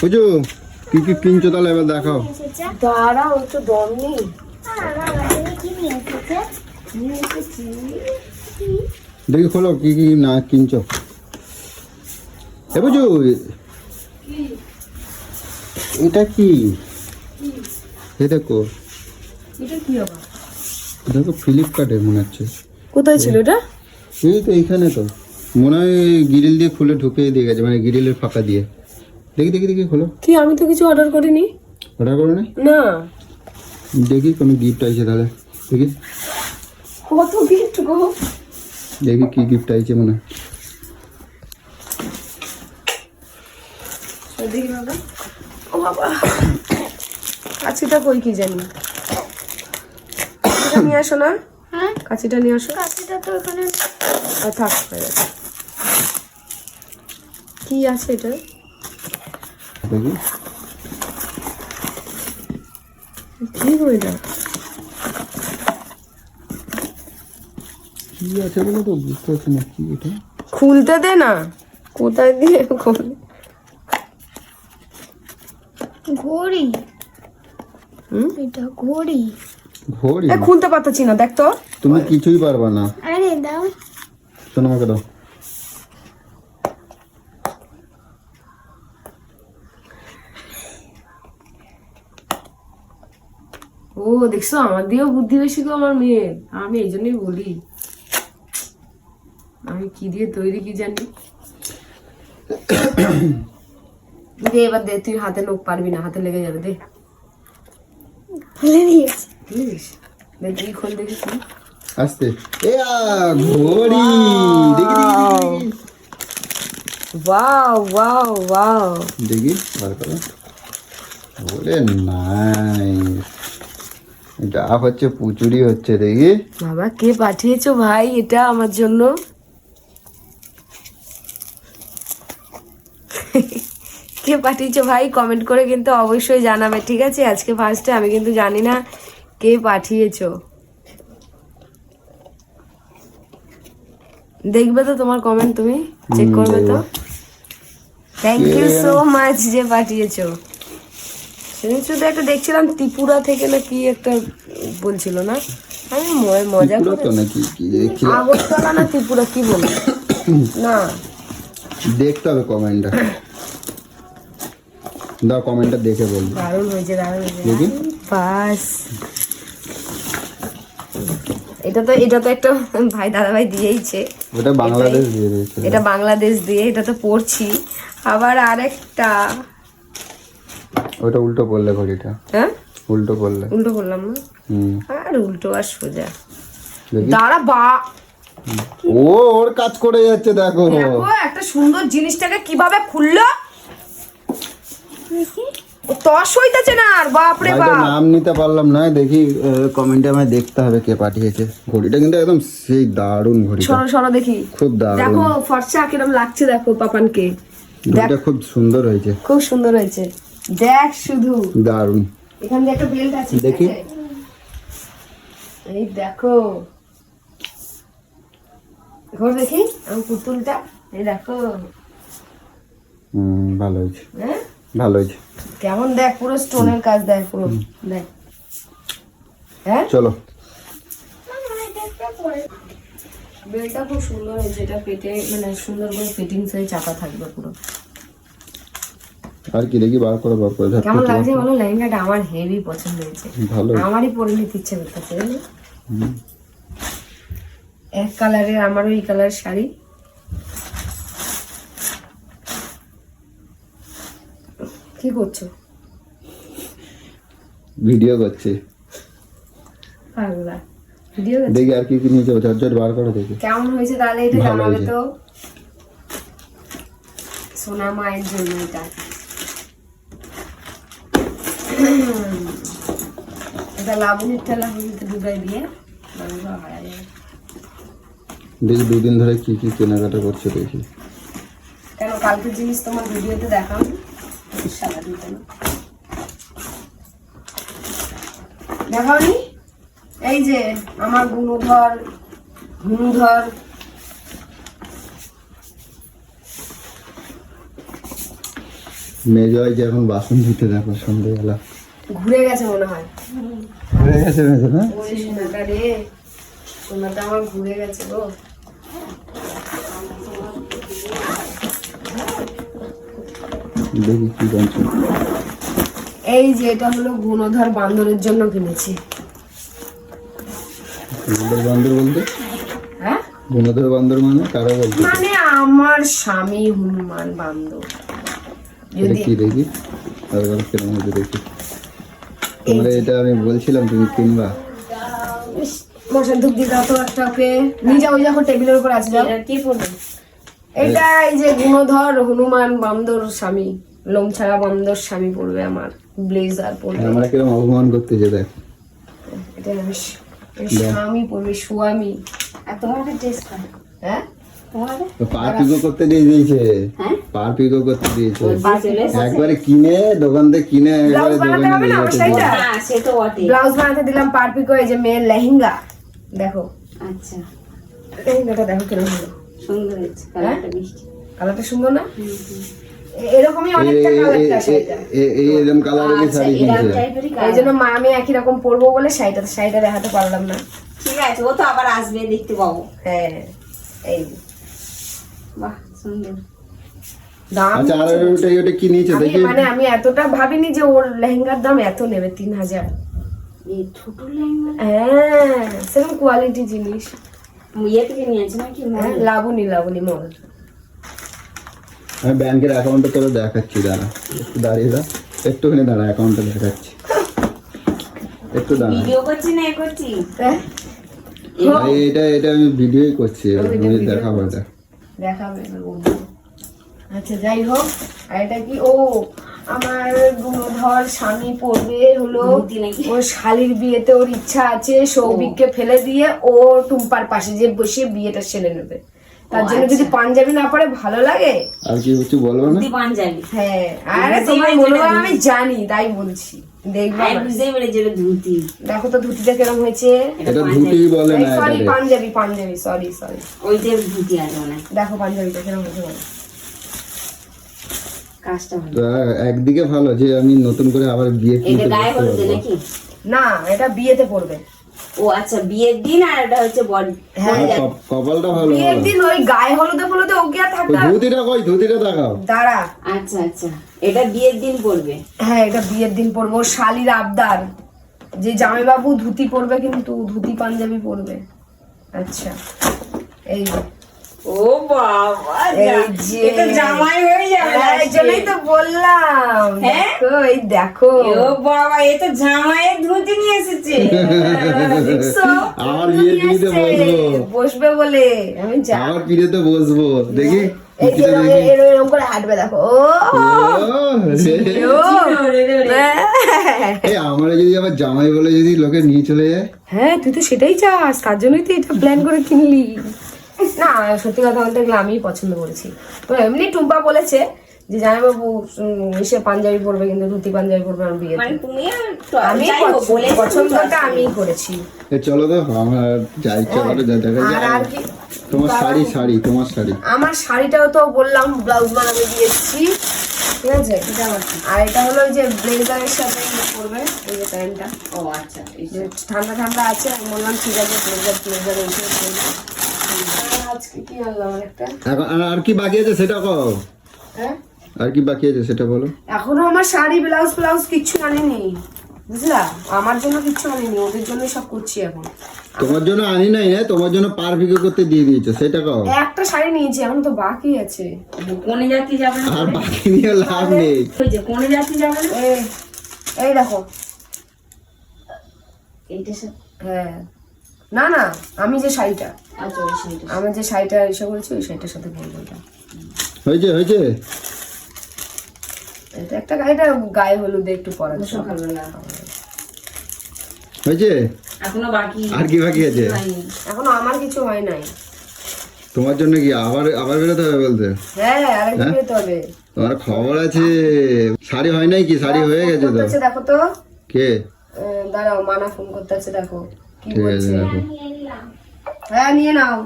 বুঝু কি কি কিনছো তাহলে এবার দেখাও। দাঁড়া ও তো দম নেই। দেখি খোলো কি কি না কিনছো। এ বুঝু এটা কি? এ দেখো। এটা কি আবার? দেখো ফ্লিপকার্টের মনে হচ্ছে। কোথায় ছিল এটা? এই তো এইখানে তো। মনে হয় গ্রিল দিয়ে খুলে ঢুকিয়ে দিয়ে গেছে মানে গ্রিলের ফাঁকা দিয়ে। দেখি দেখি দেখি খোলো। কি আমি তো কিছু অর্ডার করিনি। অর্ডার করো না। না দেখি কোনো গিফট আছে তাহলে। দেখি। কত গিফট গো। দেখি কি গিফট আছে মনে হয়। দেখি বাবা। ও বাবা। কাছিটা কই কি জানি। কাছিটা নিয়ে আসো না। হ্যাঁ? কাছিটা নিয়ে আসো। কাছিটা তো আর থাক গেছে। কি আছে এটা? দেখি। কি আছে বলে তো? বুঝতে পারছি না কি এটা। খুলতে দে না। কোথায় দিয়ে খোল? ঘড়ি। হুম? এটা ঘড়ি। ঘড়ি? খুলতে পারতেছি না দেখ তো। তুমি কিছুই পারবা না। আরে দাও। শোনো আমাকে দাও। ও দেখছ? আমার দিয়েও বুদ্ধি বেশি গো আমার মেয়ের। আমি এই জন্যই বলি। আমি কি দিয়ে তৈরি কি জানি। দে এবার দে তুই হাতে লোক পারবি না হাতে লেগে যাবে দে। খুলে দিয়েছি বুঝলিস দে তুই খোল দেখি তুই আস্তে। এ ঘড়ি। দেখি দেখি, ওয়াও ওয়াও ওয়াও। দেখি বার করো। বলে নাই। এটা হচ্ছে পুচুরি হচ্ছে দেখি। বাবা কে পাঠিয়েছো ভাই এটা আমার জন্য? কে পাঠিয়েছো ভাই? কমেন্ট করে কিন্তু অবশ্যই জানাবে ঠিক আছে? আজকে ফার্স্টে আমি কিন্তু জানি না কে পাঠিয়েছো। দেখবে তো তোমার কমেন্ট তুমি? চেক করবে তো? থ্যাংক ইউ সো মাচ যে পাঠিয়েছো। সেদিন শুধু একটা দেখছিলাম ত্রিপুরা থেকে না কি একটা বলছিল না? আমি মজা করে নাকি আগরতলা না ত্রিপুরা কি বলে না। দেখতে হবে কমেন্টটা দাও কমেন্টটা দেখে বলব। দারুণ হয়েছে দারুণ হয়েছে। বাস। এটা তো এটা তো একটা ভাই দাদা ভাই দিয়েইছে। ওটা বাংলাদেশ দিয়ে এটা বাংলাদেশ দিয়ে এটা তো পড়ছি। আবার আরেকটা। ওটা উল্টো ঘড়িটা। হ্যাঁ? উল্টো উল্টো করলাম না? আর উল্টো আর সোজা। দাঁড়া বা। ও ওর কাজ করে যাচ্ছে দেখো। একটা সুন্দর জিনিসটাকে কীভাবে খুললো? তস হইতেছে না আর বাপরে ভাইটার বাপ। নাম নিতে পারলাম না দেখি কমেন্টে আমায় দেখতে হবে কে পাঠিয়েছে। ঘড়িটা কিন্তু একদম সেই দারুণ সরো সরো দেখি। খুব দারুণ। দেখো ফর্সা কিরম লাগছে দেখো পাপানকে। ঘড়িটা খুব সুন্দর হয়েছে। খুব সুন্দর হয়েছে। দেখ শুধু। দারুণ। এখানে একটা বেল্ট আছে দেখি। এই দেখো। ঘর দেখি আমি পুতুলটা এই দেখো। হুম ভালো হয়েছে। হ্যাঁ? ভালো হয়েছে। কেমন দেখ পুরো স্টোনের কাজ দেখ পুরো। দেখ। হ্যাঁ? চলো। বেলটা খুব সুন্দর হয়েছে এটা পেটে মানে সুন্দর করে ফিটিংস হয়ে চাপা থাকবে পুরো। আর কি দেখি বার করে বার করে কেমন লাগছে বলো? লেহেঙ্গাটা আমার হেভি পছন্দ হয়েছে। ভালো আমারই পরে নিতে ইচ্ছে করতেছে এক কালারের আমারও এই কালার শাড়ি। কি করছ? ভিডিও করছি। পাগলা। ভিডিও দেখি আর কি কি নিয়ে যাব ঝটঝট বার করে দেখি। কেমন হয়েছে তাহলে এটা জানাবে তো? সোনা মায়ের জন্য এটা। এটা লাবণীর ডুবাই দিয়ে দেখি দুদিন ধরে কি কি কেনাকাটা করছে দেখি। কেন কালকের জিনিস তোমার ভিডিওতে দেখাম সাদা দিতে না? দেখাওনি এই যে আমার গুণধর গুণধর। মেজয় যে এখন বাসন ধুতে দেখো সন্ধ্যেবেলা। ঘুরে গেছে মনে হয়। ঘুরে গেছে না? ওই সোনাটা রে সোনাটা আমার ঘুরে গেছে গো। দেখি কি বলছো এই যে এটা হলো গুণধর বান্দরের জন্য কিনেছি। গুণধর বান্দর বলতে? হ্যাঁ? গুণধর বান্দর মানে কারা বলতে? মানে আমার স্বামী হনুমান বান্দর। যদি কি দেখি? কেরম হয়েছে দেখি। তোমার এটা আমি বলছিলাম তুমি কিনবা। মশান ধূপ দিয়ে দাও তো একটা ওকে। নিয়ে যাও ওই দেখো টেবিলের উপর আছে যাও। কি পড়বে এটা এই যে গুণধর হনুমান বান্দর স্বামী। লোম ছাড়া বান্দর স্বামী পড়বে আমার ব্লেজার পড়বে। আমরা কিরম অপমান করতেছে দেখ এটা স্বামী পড়বে স্বামী আর তোমার ড্রেস হ্যাঁ। তোমার পার পিকো করতে দিয়ে দিয়েছে? পার পিকো করতে দিয়েছে। একবারে কিনে দোকান থেকে কিনে একবারে দোকানে হবে না আমার দিয়ে শাড়িটা? সে তো বটে। ব্লাউজ বানাতে দিলাম পারপিকো এই যে মেয়ের লেহেঙ্গা। দেখো। আচ্ছা। লেহেঙ্গাটা দেখো কীরকম হলো সুন্দর হয়েছে কালারটা মিষ্টি। কালারটা সুন্দর না? এরকমই অনেকটা কালারটা শাড়িটা এরকম কালারের শাড়ি কিনছে। এই জন্য মা আমি একই রকম পরবো বলে শাড়িটা শাড়িটা দেখাতে পারলাম না। ঠিক আছে ও তো আবার আসবে দেখতে পাবো। হ্যাঁ এই সুন্দর। আচ্ছা আর ওটা ওটা কি নিয়েছে? দেখি। মানে আমি এতটা ভাবিনি যে ওর লেহেঙ্গার দাম এত নেবে তিন হাজার। এই ছোট লেহেঙ্গা? হ্যাঁ সেরকম কোয়ালিটি জিনিস। ইয়ে থেকে নিয়েছে নাকি হ্যাঁ লাবণী লাবণী মল। আমি ব্যাংকের অ্যাকাউন্টটা তোরা দেখাচ্ছি দাঁড়া। একটু দাঁড়িয়ে একটুখানি দাঁড়া দেখাচ্ছি। একটু দাঁড়া। ভিডিও করছি না এ করছি? হ্যাঁ। এটা এটা আমি ভিডিওই করছি আমি দেখাবো এটা দেখাবে আচ্ছা যাই হোক আর এটা কি? ও আমার গুণধর স্বামী পড়বে হলো ওর শালির বিয়েতে ওর ইচ্ছা আছে সৌভিককে ফেলে দিয়ে ও টুম্পার পাশে যে বসে বিয়েটা সেরে নেবে। তার জন্য যদি পাঞ্জাবি না পরে ভালো লাগে? আর কি কিছু বলব না? পাঞ্জাবি। হ্যাঁ আরে তোমার মনোভাব আমি জানি তাই বলছি। দেখবা আমি বুঝতেই পেরেছি এটা ধুতি। দেখো তো ধুতিটা কিরম হয়েছে? এটা ধুতি বলে না sorry Punjabi Punjabi sorry sorry. ওইটা ধুতি আছে মনে দেখো পাঞ্জাবিটা কিরম হয়েছে কাজটা ভালো। একদিকে ভালো যে আমি নতুন করে আবার বিয়ে না এটা বিয়েতে পড়বে। ও আচ্ছা বিয়ের দিন আর এটা হচ্ছে বডি। হ্যাঁ। কপালটা ভালো বিয়ের দিন ওই গায়ে হলুদে ফলুদে ওকে আর ওই থাকতে ধুতিটা কই? ধুতিটা দেখাও। দাঁড়া। আচ্ছা আচ্ছা। এটা বিয়ের দিন পড়বে হ্যাঁ এটা বিয়ের দিন পরবো। শালির আবদার। যে জামাইবাবু ধুতি পরবে কিন্তু ধুতি পাঞ্জাবি পরবে। আচ্ছা। এই। ও বাবা। এটা জামাই হয়ে যাবে হ্যাঁ, এই জন্যই তো বললাম। হ্যাঁ? দেখো এই দেখো। ও বাবা এ তো জামাইয়ের ধুতি নিয়ে এসেছে। আমার বিয়ের দিনিতে বসবো। বসবে বলে আমি যা। আমার পিড়েতে বসবো। দেখি এরকম করে হাঁটবে হ্যাঁ। আমার যদি আবার জামাই বলে যদি লোকে নিয়ে চলে যায়? হ্যাঁ তুই তো সেটাই চাস। তার জন্যই তো এটা প্ল্যান করে কিনলি। না সত্যি কথা বলতে গেলে আমিই পছন্দ করেছি। তো এমনি টুম্পা বলেছে যে জামাইবাবু এসে পাঞ্জাবি পরবে কিন্তু ধুতি পাঞ্জাবি পরবে আমার বিয়েতে। মানে তুমি আমি যাই পছন্দটা আমিই করেছি। এ চলো তো আমার যা ইচ্ছা করে যা দেখা আর যায় আর কি? তোমার শাড়ি শাড়ি তোমার শাড়ি। আমার শাড়িটাও তো বললাম ব্লাউজ বানাতে দিয়েছি। ঠিক আছে? আর এটা হলো ওই যে ব্লেজারের সাথে ইয়ে করবে এই যে প্যান্টটা। ও আচ্ছা এই যে। ঠান্ডা ঠান্ডা আছে আমি বললাম ঠিক আছে ব্লেজার ব্লেজার পরবো। আর কি বাকি আছে সেটা কও। হ্যাঁ? আর কি বাকি আছে সেটা বলো। এখনও আমার শাড়ি ব্লাউজ ব্লাউজ কিচ্ছু আনিনি। বুঝলা? আমার জন্য কিচ্ছু আনিনি ওদের জন্যই সব করছি এখন। তোমার জন্য আনি নাই না তোমার জন্য পার ভিগো করতে দিয়ে দিয়েছ সেটা কও। একটা শাড়ি নিয়েছি এখন তো বাকি আছে। কোনে যাত্রী যাবে না আর বাকি নিয়ে লাভ নেই। ওই যে কোনে যাত্রী যাবে না? এই এই দেখো। এইটা হ্যাঁ। না না আমি যে শাড়িটা। আচ্ছা ওই শাড়িটা। আমি যে শাড়িটা এসে করেছি ওই শাড়িটার সাথে পরবো এটা। হয়েছে হয়েছে? এটা একটা গাড়িটা গায়ে হলুদে একটু পরা সকালবেলা। হয়েছে? এখনও বাকি আর কি বাকি আছে? এখনও আমার কিছু হয় নাই। তোমার জন্য কি আবার আবার বেরোতে হবে বলতে? হ্যাঁ আরেকদিন যেতে হবে। তোমার খবর আছে? শাড়ি হয় নাই কি? শাড়ি হয়ে গেছে তো? দেখো তো। কে? দাঁড়াও মানা ফোন করতেছে দেখো। কি ঠিক আছে হ্যাঁ নিয়ে নাও।